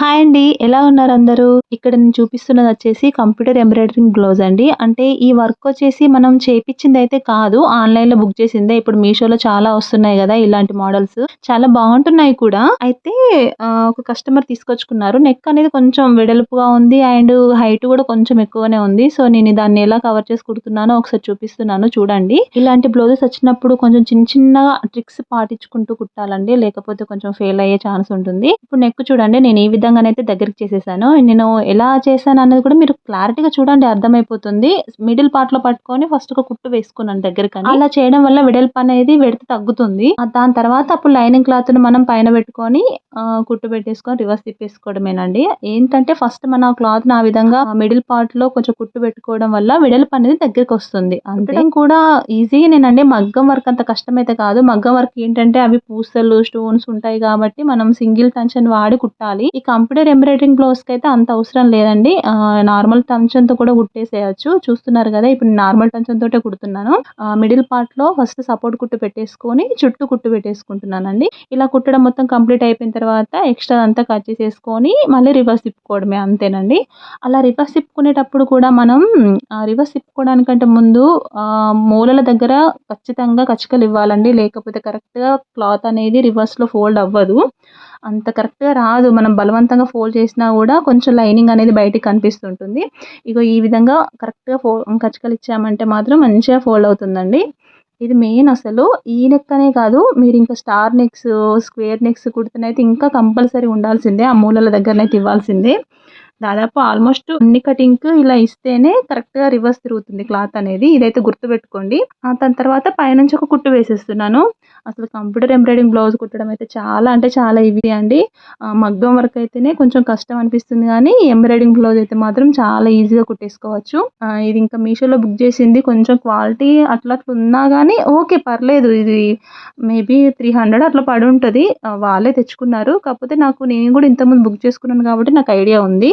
Hi అండి ఎలా ఉన్నారు అందరూ? ఇక్కడ నేను చూపిస్తున్నది వచ్చేసి కంప్యూటర్ ఎంబ్రాయిడరింగ్ బ్లౌజ్ అండి. అంటే ఈ వర్క్ వచ్చేసి మనం చేపించింది అయితే కాదు ఆన్లైన్లో బుక్ చేసిందే. ఇప్పుడు మీషోలో చాలా వస్తున్నాయి కదా ఇలాంటి మోడల్స్. చాలా బాగుంటున్నాయి కూడా. అయితే ఒక కస్టమర్ తీసుకొచ్చుకున్నారు. నెక్ అనేది కొంచెం వెడల్పుగా ఉంది అండ్ హైట్ కూడా కొంచెం ఎక్కువనే ఉంది. సో నేను దాన్ని ఎలా కవర్ చేసి కుడుతున్నానో ఒకసారి చూపిస్తున్నాను చూడండి. ఇలాంటి బ్లౌజెస్ వచ్చినప్పుడు కొంచెం చిన్న చిన్న ట్రిక్స్ పాటించుకుంటూ కుట్టాలండి. లేకపోతే కొంచెం ఫెయిల్ అయ్యే ఛాన్స్ ఉంటుంది. ఇప్పుడు నెక్ చూడండి నేను ఈ విధంగా విధంగానైతే దగ్గరికి చేసేసాను. నేను ఎలా చేశాను అన్నది కూడా మీరు క్లారిటీగా చూడండి అర్థమైపోతుంది. మిడిల్ పార్ట్లో పట్టుకొని ఫస్ట్ ఒక కుట్టు వేసుకున్నాను దగ్గరికి అలా చేయడం వల్ల వెడల్పు అనేది వెడత తగ్గుతుంది. దాని తర్వాత అప్పుడు లైనింగ్ క్లాత్ను మనం పైన పెట్టుకొని కుట్టు పెట్టేసుకొని రివర్స్ తిప్పేసుకోవడమేనండి. ఏంటంటే ఫస్ట్ మన క్లాత్ ఆ విధంగా మిడిల్ పార్ట్లో కొంచెం కుట్టు పెట్టుకోవడం వల్ల వెడల్పు అనేది దగ్గరికి వస్తుంది. అంతే. కూడా ఈజీగా నేనండి మగ్గం వర్క్ అంత కష్టమైతే కాదు. మగ్గం వర్క్ ఏంటంటే అవి పూసలు స్టోన్స్ ఉంటాయి కాబట్టి మనం సింగిల్ టెన్షన్ వాడి కుట్టాలి. ఈ కంప్యూటర్ ఎంబ్రాయిడరింగ్ బ్లౌజ్కి అయితే అంత అవసరం లేదండి. నార్మల్ టంచంతో కూడా కుట్టేసేయచ్చు. చూస్తున్నారు కదా ఇప్పుడు నార్మల్ టెన్షన్ తోటే కుడుతున్నాను మిడిల్ పార్ట్లో ఫస్ట్ సపోర్ట్ కుట్టు పెట్టేసుకొని చుట్టూ కుట్టు పెట్టేసుకుంటున్నానండి. ఇలా కుట్టడం మొత్తం కంప్లీట్ అయిపోయిన తర్వాత ఎక్స్ట్రా అంతా కట్ చేసేసుకొని మళ్ళీ రివర్స్ తిప్పుకోవడమే అంతేనండి. అలా రివర్స్ తిప్పుకునేటప్పుడు కూడా మనం రివర్స్ తిప్పుకోవడానికంటే ముందు మూలల దగ్గర ఖచ్చితంగా కచ్చికలు ఇవ్వాలండి. లేకపోతే కరెక్ట్గా క్లాత్ అనేది రివర్స్లో ఫోల్డ్ అవ్వదు. అంత కరెక్ట్గా రాదు. మనం బలవంతంగా ఫోల్డ్ చేసినా కూడా కొంచెం లైనింగ్ అనేది బయటికి కనిపిస్తుంటుంది. ఇగో ఈ విధంగా కరెక్ట్గా ఫో కచ్చకలు ఇచ్చామంటే మాత్రం మంచిగా ఫోల్డ్ అవుతుందండి. ఇది మెయిన్ అసలు. ఈ నెక్ అనే కాదు మీరు ఇంకా స్టార్ నెక్స్ స్క్వేర్ నెక్స్ కుడితేనైతే ఇంకా కంపల్సరీ ఉండాల్సిందే. ఆ మూలల దగ్గరనైతే ఇవ్వాల్సిందే. దాదాపు ఆల్మోస్ట్ అన్ని కటింగ్ ఇలా ఇస్తేనే కరెక్ట్గా రివర్స్ తిరుగుతుంది క్లాత్ అనేది. ఇదైతే గుర్తుపెట్టుకోండి. దాని తర్వాత పైనుంచి ఒక కుట్టు వేసేస్తున్నాను. అసలు కంప్యూటర్ ఎంబ్రాయిడింగ్ బ్లౌజ్ కుట్టడం అయితే చాలా అంటే చాలా ఈజీ అండి. మగ్గం వర్క్ అయితేనే కొంచెం కష్టం అనిపిస్తుంది కానీ ఎంబ్రాయిడింగ్ బ్లౌజ్ అయితే మాత్రం చాలా ఈజీగా కుట్టేసుకోవచ్చు. ఇది ఇంకా మీషోలో బుక్ చేసింది. కొంచెం క్వాలిటీ అట్లా అట్లా ఉన్నా కానీ ఓకే పర్లేదు. ఇది మేబీ త్రీ హండ్రెడ్ అట్లా పడి ఉంటుంది వాళ్ళే తెచ్చుకున్నారు. కాకపోతే నాకు నేను కూడా ఇంతకుముందు బుక్ చేసుకున్నాను కాబట్టి నాకు ఐడియా ఉంది.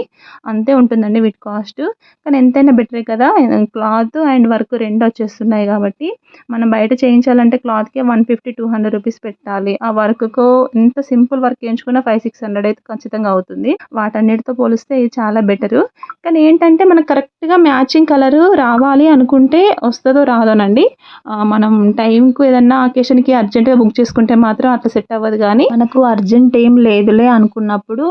అంతే ఉంటుందండి వీటి కాస్ట్. కానీ ఎంతైనా బెటరే కదా. క్లాత్ అండ్ వర్క్ రెండు వచ్చేస్తున్నాయి కాబట్టి మనం బయట చేయించాలంటే క్లాత్కే one fifty two hundred rupees పెట్టాలి. ఆ వర్క్కు ఎంత సింపుల్ వర్క్ చేయించుకున్న ఫైవ్ సిక్స్ హండ్రెడ్ అయితే ఖచ్చితంగా అవుతుంది. వాటన్నిటితో పోలిస్తే ఇది చాలా బెటరు. కానీ ఏంటంటే మనకు కరెక్ట్గా మ్యాచింగ్ కలర్ రావాలి అనుకుంటే వస్తుందో రాదోనండి. మనం టైంకు ఏదన్నా అకేషన్కి అర్జెంట్గా బుక్ చేసుకుంటే మాత్రం అట్లా సెట్ అవ్వదు కానీ మనకు అర్జెంట్ ఏం లేదులే అనుకున్నప్పుడు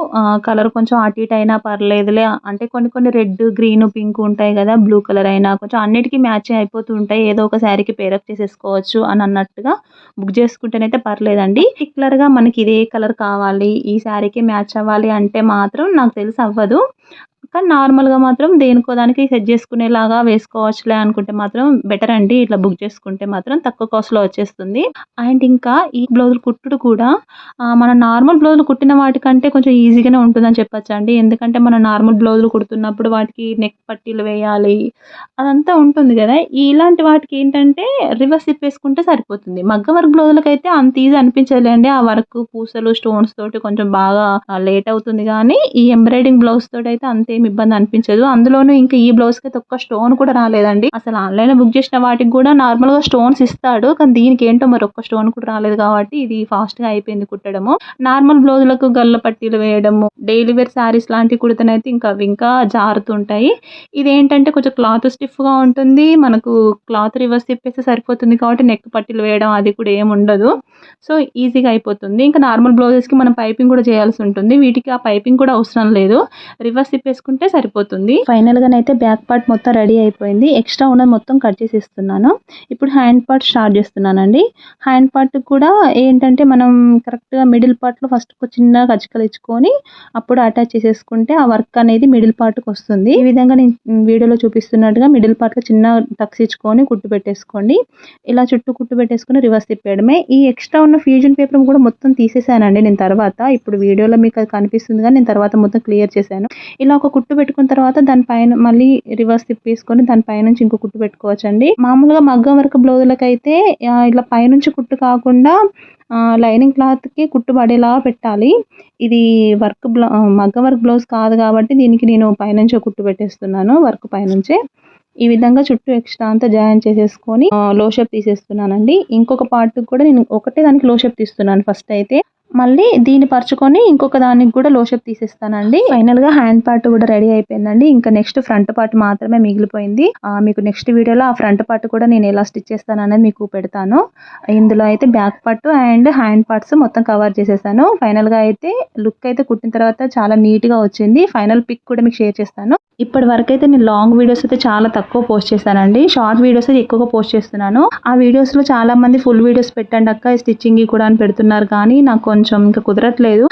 కలర్ కొంచెం అటు ఇటు అయినా పర్లేదు లేదులే. అంటే కొన్ని కొన్ని రెడ్ గ్రీన్ పింక్ ఉంటాయి కదా బ్లూ కలర్ అయినా కొంచెం అన్నిటికీ మ్యాచ్ అయిపోతూ ఉంటాయి. ఏదో ఒక శారీకి పేరప్ చేసేసుకోవచ్చు అని అన్నట్టుగా బుక్ చేసుకుంటేనైతే పర్లేదండి. పర్టికులర్గా మనకి ఇదే కలర్ కావాలి ఈ శారీకి మ్యాచ్ అవ్వాలి అంటే మాత్రం నాకు తెలిసి అవ్వదు. కానీ నార్మల్గా మాత్రం దేనికో దానికి సెట్ చేసుకునేలాగా వేసుకోవచ్చులే అనుకుంటే మాత్రం బెటర్ అండి. ఇట్లా బుక్ చేసుకుంటే మాత్రం తక్కువ కాస్ట్లో వచ్చేస్తుంది. అండ్ ఇంకా ఈ బ్లౌజులు కుట్టుడు కూడా మన నార్మల్ బ్లౌజులు కుట్టిన వాటికంటే కొంచెం ఈజీగానే ఉంటుందని చెప్పచ్చు అండి. ఎందుకంటే మన నార్మల్ బ్లౌజులు కుడుతున్నప్పుడు వాటికి నెక్ పట్టీలు వేయాలి అదంతా ఉంటుంది కదా. ఇలాంటి వాటికి ఏంటంటే రివర్స్ తిప్పేసుకుంటే సరిపోతుంది. మగ్గ వర్క్ బ్లౌజులకి అయితే అంత ఈజీ అనిపించలేండి ఆ వర్క్ పూసలు స్టోన్స్ తోటి కొంచెం బాగా లేట్ అవుతుంది. కానీ ఈ ఎంబ్రాయిడింగ్ బ్లౌజ్ తోటి అయితే అంతేమి ఇబ్బంది అనిపించదు. అందులోనూ ఇంకా ఈ బ్లౌజ్కి ఒక్క స్టోన్ కూడా రాలేదండి. అసలు ఆన్లైన్లో బుక్ చేసిన వాటికి కూడా నార్మల్గా స్టోన్స్ ఇస్తాడు. కానీ దీనికి ఏంటో మరి ఒక్క స్టోన్ కూడా రాలేదు కాబట్టి ఇది ఫాస్ట్గా అయిపోయింది కుట్టడము. నార్మల్ బ్లౌజులకు గల్ల పట్టీలు వేయడము డైలీ వేర్ శారీస్ లాంటివి కుడితేనైతే ఇంకా అవి ఇంకా జారుతుంటాయి. ఇది ఏంటంటే కొంచెం క్లాత్ స్టిఫ్గా ఉంటుంది. మనకు క్లాత్ రివర్స్ తిప్పేస్తే సరిపోతుంది కాబట్టి నెక్ పట్టీలు వేయడం అది కూడా ఏమి ఉండదు. సో ఈజీగా అయిపోతుంది. ఇంకా నార్మల్ బ్లౌజెస్కి మనం పైపింగ్ కూడా చేయాల్సి ఉంటుంది. వీటికి ఆ పైపింగ్ కూడా అవసరం లేదు. రివర్స్ తిప్పేసి తిప్పేసుకుంటే సరిపోతుంది. ఫైనల్గా అయితే బ్యాక్ పార్ట్ మొత్తం రెడీ అయిపోయింది. ఎక్స్ట్రా ఉన్నది మొత్తం కట్ చేసి ఇస్తున్నాను. ఇప్పుడు హ్యాండ్ పార్ట్ స్టార్ట్ చేస్తున్నానండి. హ్యాండ్ పార్ట్ కూడా ఏంటంటే మనం కరెక్ట్గా మిడిల్ పార్ట్లో ఫస్ట్ ఒక చిన్న కచ్చికలు ఇచ్చుకొని అప్పుడు అటాచ్ చేసేసుకుంటే ఆ వర్క్ అనేది మిడిల్ పార్ట్కి వస్తుంది. ఈ విధంగా నేను వీడియోలో చూపిస్తున్నట్టుగా మిడిల్ పార్ట్లో చిన్న టక్స్ ఇచ్చుకొని కుట్టు పెట్టేసుకోండి. ఇలా చుట్టూ కుట్టు పెట్టేసుకొని రివర్స్ తిప్పేయడమే. ఈ ఎక్స్ట్రా ఉన్న ఫ్యూజన్ పేపర్ కూడా మొత్తం తీసేసానండి నేను తర్వాత. ఇప్పుడు వీడియోలో మీకు అది కనిపిస్తుంది కానీ నేను తర్వాత మొత్తం క్లియర్ చేశాను. ఇలా ఒక కుట్టు పెట్టుకున్న తర్వాత దానిపైన మళ్ళీ రివర్స్ తిప్పేసుకొని దానిపై నుంచి ఇంకో కుట్టు పెట్టుకోవచ్చండి. మామూలుగా మగ్గం వర్క్ బ్లౌజులకి అయితే ఇట్లా పైనుంచి కుట్టు కాకుండా లైనింగ్ క్లాత్కి కుట్టు పడేలా పెట్టాలి. ఇది వర్క్ బ్లౌ మగ్గం వర్క్ బ్లౌజ్ కాదు కాబట్టి దీనికి నేను పైనుంచి ఒక కుట్టు పెట్టేస్తున్నాను వర్క్ పైనుంచే. ఈ విధంగా చుట్టూ ఎక్స్ట్రా అంతా జాయిన్ చేసేసుకొని లో షేప్ తీసేస్తున్నానండి. ఇంకొక పార్ట్ కూడా నేను ఒకటే దానికి లో షేప్ తీస్తున్నాను ఫస్ట్ అయితే. మళ్ళీ దీన్ని పరుచుకొని ఇంకొక దానికి కూడా లోషప్ తీసేస్తానండి. ఫైనల్గా హ్యాండ్ పార్ట్ కూడా రెడీ అయిపోయిందండి. ఇంకా నెక్స్ట్ ఫ్రంట్ పార్ట్ మాత్రమే మిగిలిపోయింది. ఆ, మీకు నెక్స్ట్ వీడియోలో ఆ ఫ్రంట్ పార్ట్ కూడా నేను ఎలా స్టిచ్ చేస్తాను అనేది మీకు పెడతాను. ఇందులో అయితే back part and hand parts మొత్తం కవర్ చేసేసాను. ఫైనల్గా అయితే లుక్ అయితే కుట్టిన తర్వాత చాలా నీట్గా వచ్చింది. ఫైనల్ పిక్ కూడా మీకు షేర్ చేస్తాను. ఇప్పటి వరకు అయితే నేను లాంగ్ వీడియోస్ అయితే చాలా తక్కువ పోస్ట్ చేశానండి. షార్ట్ వీడియోస్ అయితే ఎక్కువగా పోస్ట్ చేస్తున్నాను. ఆ వీడియోస్లో చాలా మంది ఫుల్ వీడియోస్ పెట్టండి అక్క స్టిచ్చింగ్ కూడా అని పెడుతున్నారు. కానీ నాకు కొంచెం ఇంకా కుదరట్లేదు.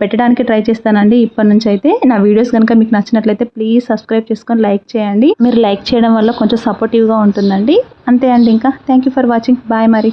పెట్టడానికి ట్రై చేస్తానండి ఇప్పటి నుంచి అయితే నా వీడియోస్ కనుక మీకు నచ్చినట్లయితే ప్లీజ్ సబ్స్క్రైబ్ చేసుకొని లైక్ చేయండి. మీరు లైక్ చేయడం వల్ల కొంచెం సపోర్టివ్గా ఉంటుందండి. అంతే అండి ఇంకా. Thank you for watching bye మరి.